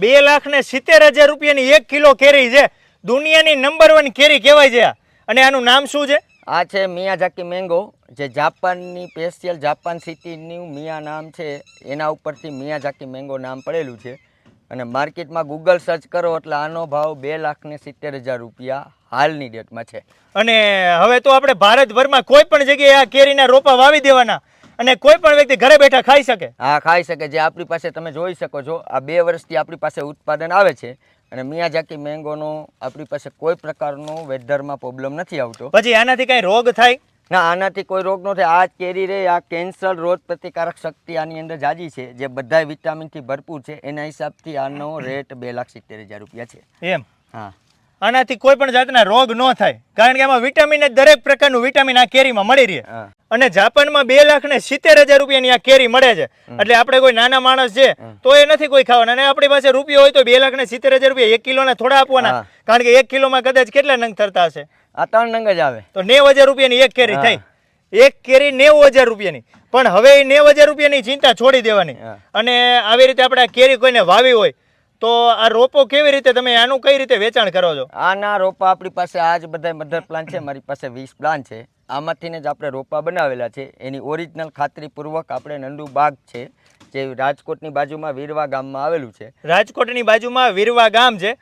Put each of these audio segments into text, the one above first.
બે લાખ ને સિત્તેર હજાર રૂપિયાની એક કિલો કેરી છે. દુનિયાની નંબર વન કેરી કહેવાય છે. અને આનું નામ શું છે? આ છે મિયાઝાકી મેંગો જે જાપાનની સ્પેશિયલ જાપાન સિટીનું મિયા નામ છે. એના ઉપરથી મિયાઝાકી મેંગો નામ પડેલું છે. અને માર્કેટમાં ગૂગલ સર્ચ કરો એટલે આનો ભાવ બે લાખ ને સિત્તેર હજાર રૂપિયા હાલની ડેટમાં છે. અને હવે તો આપણે ભારતભરમાં કોઈ પણ જગ્યાએ આ કેરીના રોપા વાવી દેવાના. અને કોઈ પણ વ્યક્તિ ઘરે બેઠા ખાઈ શકે. હા ખાઈ શકે. જે આપણી પાસે તમે જોઈ શકો છો આ બે વર્ષથી આપણી પાસે ઉત્પાદન આવે છે અને મિયાઝાકી મેંગોનો આપણી પાસે કોઈ પ્રકારનો વેધરમાં પ્રોબ્લેમ નથી આવતો. પછી આનાથી કઈ રોગ થાય? ના આનાથી કોઈ રોગ ન થાય. આ કેરી રે આ કેન્સર રોગ પ્રતિકારક શક્તિ આની અંદર જાજી છે. જે બધા વિટામિનથી ભરપૂર છે. એના હિસાબથી આનો રેટ બે લાખ સિત્તેર હજાર રૂપિયા છે. એમ? હા. આનાથી કોઈ પણ જાતના રોગ ન થાય. કારણ કે આમાં વિટામિન દરેક પ્રકારનું વિટામિન આ કેરીમાં મળી રહે. અને જાપાનમાં બે લાખ ને સિત્તેર હજાર રૂપિયાની આ કેરી મળે છે. એટલે આપણે કોઈ નાના માણસ છે તો એ નથી કોઈ ખાવાના. અને આપણી પાસે રૂપિયો હોય તો બે લાખ ને સિત્તેર હજાર રૂપિયા એક કિલોના થોડા આપવાના. કારણ કે એક કિલોમાં કદાચ કેટલા નંગ થતા હશે? આ ત્રણ નંગ જ આવે. તો નેવ હજાર રૂપિયાની એક કેરી. થઈ. એક કેરી નેવું હજાર રૂપિયાની. પણ હવે એ નેવું હજાર રૂપિયાની ચિંતા છોડી દેવાની. અને આવી રીતે આપણે આ કેરી કોઈને વાવી હોય તો આ રોપો કેવી રીતે તમે આનું કઈ રીતે વેચાણ કરો છો? આના રોપા આપણી પાસે આ જ બધા મધર પ્લાન છે મારી પાસે વીસ પ્લાન છે. આમાંથીને જ આપણે રોપા બનાવેલા છે. એની ઓરિજિનલ ખાતરીપૂર્વક આપણે નંદુ બાગ છે જે રાજકોટની બાજુમાં વીરવા ગામમાં આવેલું છે. રાજકોટની બાજુમાં વીરવા ગામ છે?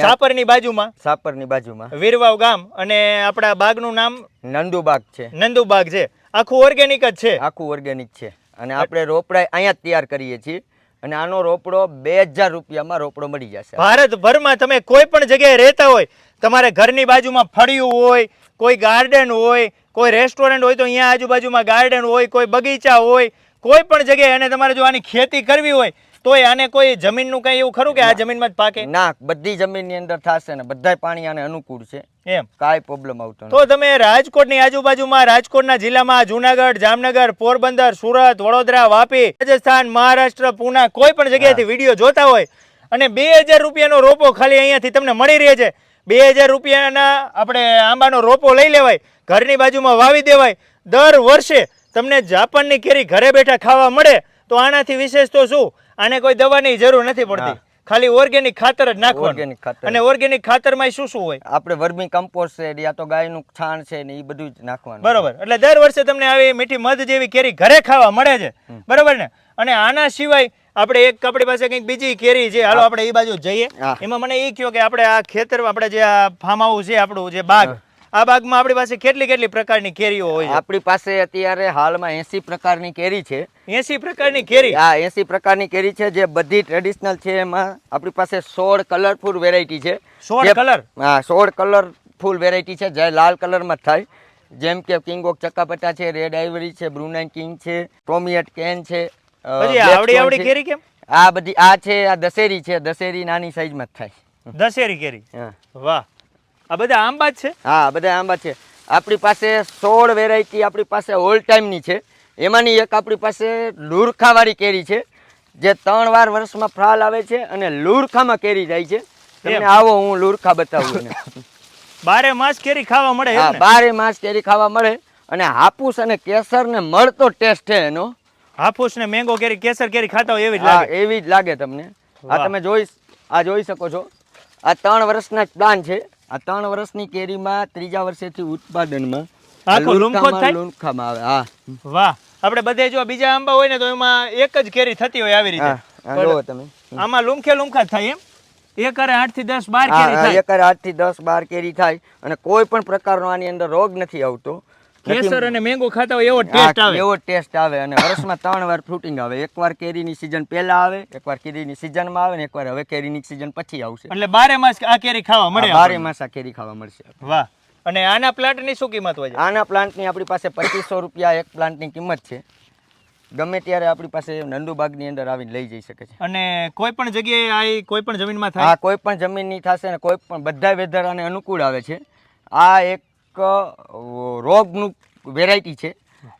સાપરની બાજુમાં? સાપરની બાજુમાં. વીરવાવ ગામ. અને આપણા બાગનું નામ? નંદુબાગ છે. નંદુબાગ છે. આખું ઓર્ગેનિક જ છે? આખું ઓર્ગેનિક છે. અને આપણે રોપડા અહીંયા જ તૈયાર કરીએ છીએ. અને આનો રોપડો બે હજાર રૂપિયામાં રોપડો મળી જશે. ભારતભરમાં તમે કોઈ પણ જગ્યાએ રહેતા હોય, તમારે ઘરની બાજુમાં ફળિયું હોય, કોઈ ગાર્ડન હોય, કોઈ રેસ્ટોરન્ટ હોય, તો અહીંયા આજુબાજુમાં ગાર્ડન હોય, કોઈ બગીચા હોય, કોઈ પણ જગ્યાએ અને તમારે જો આની ખેતી કરવી હોય તોય આને કોઈ જમીનનું કઈ એવું ખરું કે આ જમીનમાં જ પાકે? ના બધી જમીનની અંદર થશે ને બધાય પાણી આને અનુકૂળ છે. એમ. કાંઈ પ્રોબ્લેમ આવતો તો તમે રાજકોટની આજુબાજુમાં રાજકોટના જિલ્લામાં જુનાગઢ જામનગર પોરબંદર સુરત વડોદરા વાપી રાજસ્થાન મહારાષ્ટ્ર પુના કોઈ પણ જગ્યાએથી વીડિયો જોતા હોય અને બે હજાર રૂપિયાનો રોપો ખાલી અહીંયાથી તમને મળી રહે છે. બે હજાર રૂપિયાના આપણે આંબાનો રોપો લઈ લેવાય ઘરની બાજુમાં વાવી દેવાય. દર વર્ષે તમને જાપાનની કેરી ઘરે બેઠા ખાવા મળે. તો આનાથી વિશેષ તો શું? આને કોઈ દવાની જરૂર નથી પડતી. ખાલી ઓર્ગેનિક ખાતર જ નાખવાનું. ઓર્ગેનિક ખાતર. અને ઓર્ગેનિક ખાતરમાં શું શું હોય? આપણે વર્મી કમ્પોસ્ટ છે યા તો ગાયનું છાણ છે ને એ બધું જ નાખવાનું. બરોબર. એટલે દર વર્ષે તમને આવી મીઠી મધ જેવી કેરી ઘરે ખાવા મળે છે. બરોબર ને? અને આના સિવાય આપણે એક આપણી પાસે કંઈક બીજી કેરી છે હાલો આપણે એ બાજુ જઈએ. એમાં મને એ કહ્યું કે આપણે આ ખેતર આપણે જે આ ફાર્મ હાઉસ છે આપણું જે બાગ આ બાગમાં આપણી પાસે કેટલી કેટલી પ્રકારની કેરીઓ હોય આપણી પાસે અત્યારે હાલમાં એસી પ્રકારની કેરી છે. એસી પ્રકારની કેરી? હા એસી પ્રકારની કેરી છે જે બધી ટ્રેડિશનલ છે એમાં આપણી પાસે સોળ કલરફુલ વેરાયટી છે. સોળ કલર હા સોળ કલરફુલ વેરાયટી છે જે લાલ કલરમાં થાય. જેમ કે કિંગ ઓફ ચક્કાપટ્ટા છે રેડ આઈવરી છે બ્રુનાઇન કિંગ છે ટોમિયટ કેન છે આવડી આવડી કેરી કેમ? આ બધી આ છે આ દશેરી છે. દશેરી નાની સાઈઝમાં જ થાય. દશેરી કેરી? વાહ. આ બધા આંબા જ છે? હા બધા આંબા છે. આપણી પાસે સોળ વેરાયટી આપણી પાસે ઓલ ટાઈમની છે. એમાંની એક આપણી પાસે લુરખાવાળી કેરી છે જે ત્રણ વાર વર્ષમાં ફાલ આવે છે અને લુરખામાં કેરી જાય છે. તમને આવો હું લુરખા બતાવું. બારે માસ કેરી ખાવા મળે હા બારે માસ કેરી ખાવા મળે અને હાપુસ અને કેસર ને મળતો ટેસ્ટ છે એનો. હાફૂસ ને મેંગો કેરી કેસર કેરી ખાતા હોય એવી જ હા લાગે. એવી જ લાગે તમને. આ તમે જોઈ આ જોઈ શકો છો. આ ત્રણ વર્ષના જ પ્લાન છે. આ ત્રણ વર્ષની કેરીમાં ત્રીજા વર્ષેથી ઉત્પાદનમાં આખો લુમખો થાય? લુમખામાં આવે હા. વાહ આપણે બધે જો બીજા આંબા હોય ને તો એમાં એક જ કેરી થતી હોય આવી રીતે. જુઓ તમે. આમાં લુમખે લુંખા થાય એમ? એકરે આઠથી દસ બાર કેરી થાય. એકર આઠથી દસ બાર કેરી થાય અને કોઈ પણ પ્રકારનો આની અંદર રોગ નથી આવતો. કેસર અને મેંગો ખાતા હોય એવો ટેસ્ટ આવે. એવો ટેસ્ટ આવે અને વર્ષમાં ત્રણ વાર ફ્રૂટિંગ આવે. એકવાર કેરીની સિઝન પહેલા આવે એકવાર કેરીની સિઝનમાં આવે ને એકવાર હવે કેરીની સિઝન પછી આવશે. એટલે બારે માસ આ કેરી ખાવા મળે બારે માસ આ કેરી ખાવા મળશે વાહ. અને આના પ્લાન્ટની શું કિંમત હોય છે? આના પ્લાન્ટની આપણી પાસે પચીસો રૂપિયા એક પ્લાન્ટની કિંમત છે. ગમે ત્યારે આપણી પાસે નંદુ બાગની અંદર આવીને લઈ જઈ શકે છે. અને કોઈ પણ જગ્યાએ આ કોઈ પણ જમીનમાં થાય થાય? કોઈ પણ જમીનની થશે ને કોઈ પણ બધા વેધર અને અનુકૂળ આવે છે. આ એક રોગનું વેરાયટી છે.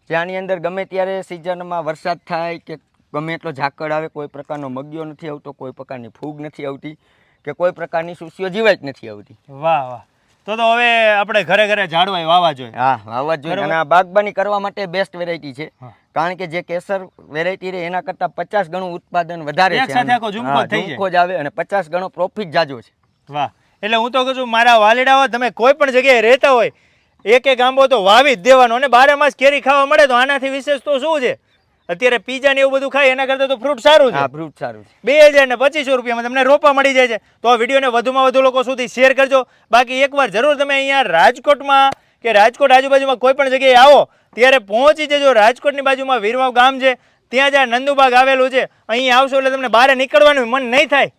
જે અંદર ગમે ત્યારે સિઝનમાં વરસાદ થાય કે ગમે એટલો ઝાકળ આવે કોઈ પ્રકારનો મગ્યો નથી આવતો કોઈ પ્રકારની ફૂગ નથી આવતી કે કોઈ પ્રકારની સુસીઓ જીવાય જ નથી આવતી. વાહ વાહ. તો તો હવે આપણે ઘરે ઘરે ઝાડવાય વાવા જોઈએ. હા વાવવા જોઈએ. અને આ બાગબાની કરવા માટે બેસ્ટ વેરાયટી છે. કારણ કે જે કેસર વેરાયટી રહે એના કરતાં પચાસ ગણું ઉત્પાદન વધારે છે. ઝુમકો જ આવે અને પચાસ ગણો પ્રોફિટ જાજો છે. વાહ. એટલે હું તો કહું છું મારા વાલીડાઓ તમે કોઈ પણ જગ્યાએ રહેતા હોય એક એક આંબો તો વાવી જ દેવાનો અને બારે માસ કેરી ખાવા મળે તો આનાથી વિશેષ તો શું છે? અત્યારે પીઝા ને એવું બધું ખાય એના કરતાં તો ફ્રૂટ સારું છે. ફ્રૂટ સારું છે. બે હજાર ને પચીસો રૂપિયામાં તમને રોપા મળી જાય છે. તો આ વિડીયોને વધુમાં વધુ લોકો સુધી શેર કરજો. બાકી એકવાર જરૂર તમે અહીંયા રાજકોટમાં કે રાજકોટ આજુબાજુમાં કોઈ પણ જગ્યાએ આવો ત્યારે પહોંચી જજો. રાજકોટની બાજુમાં વીરવાવ ગામ છે. ત્યાં જ્યાં નંદુબાગ આવેલું છે. અહીં આવશો એટલે તમને બહાર નીકળવાનું મન નહીં થાય.